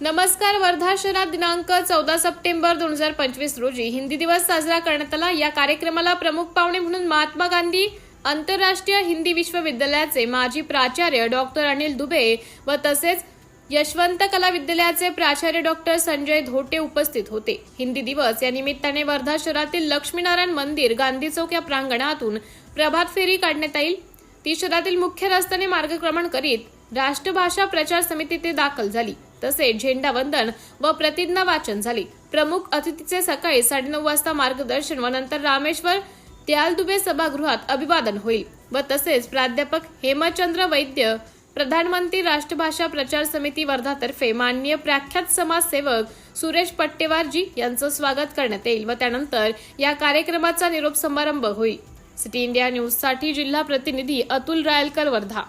नमस्कार वर्धा शहरात दिनांक चौदा सप्टेंबर दोन हजार पंचवीस रोजी हिंदी दिवस साजरा करण्यात आला या कार्यक्रमाला प्रमुख पाहुणे म्हणून महात्मा गांधी आंतरराष्ट्रीय हिंदी विश्वविद्यालयाचे माजी प्राचार्य डॉक्टर अनिल दुबे व तसेच यशवंत कला विद्यालयाचे प्राचार्य डॉक्टर संजय धोटे उपस्थित होते. हिंदी दिवस या निमित्ताने वर्धा शहरातील लक्ष्मीनारायण मंदिर गांधी चौक या प्रांगणातून प्रभात फेरी काढण्यात येईल. ती शहरातील मुख्य रस्त्याने मार्गक्रमण करीत राष्ट्रभाषा प्रचार समिती ते दाखल झाली. तसेच झेंडा वंदन व प्रतिज्ञा वाचन झाले. प्रमुख अतिथीचे सकाळी साडेनऊ वाजता मार्गदर्शन व नंतर रामेश्वर त्याल दुबे सभागृहात अभिवादन होईल व तसेच प्राध्यापक हेमचंद्र वैद्य प्रधानमंत्री राष्ट्रभाषा प्रचार समिती वर्धातर्फे माननीय प्रख्यात समाजसेवक सुरेश पट्टेवारजी यांचं स्वागत करण्यात येईल व त्यानंतर या कार्यक्रमाचा निरोप समारंभ होईल. सिटी इंडिया न्यूजसाठी जिल्हा प्रतिनिधी अतुल रायलकर वर्धा.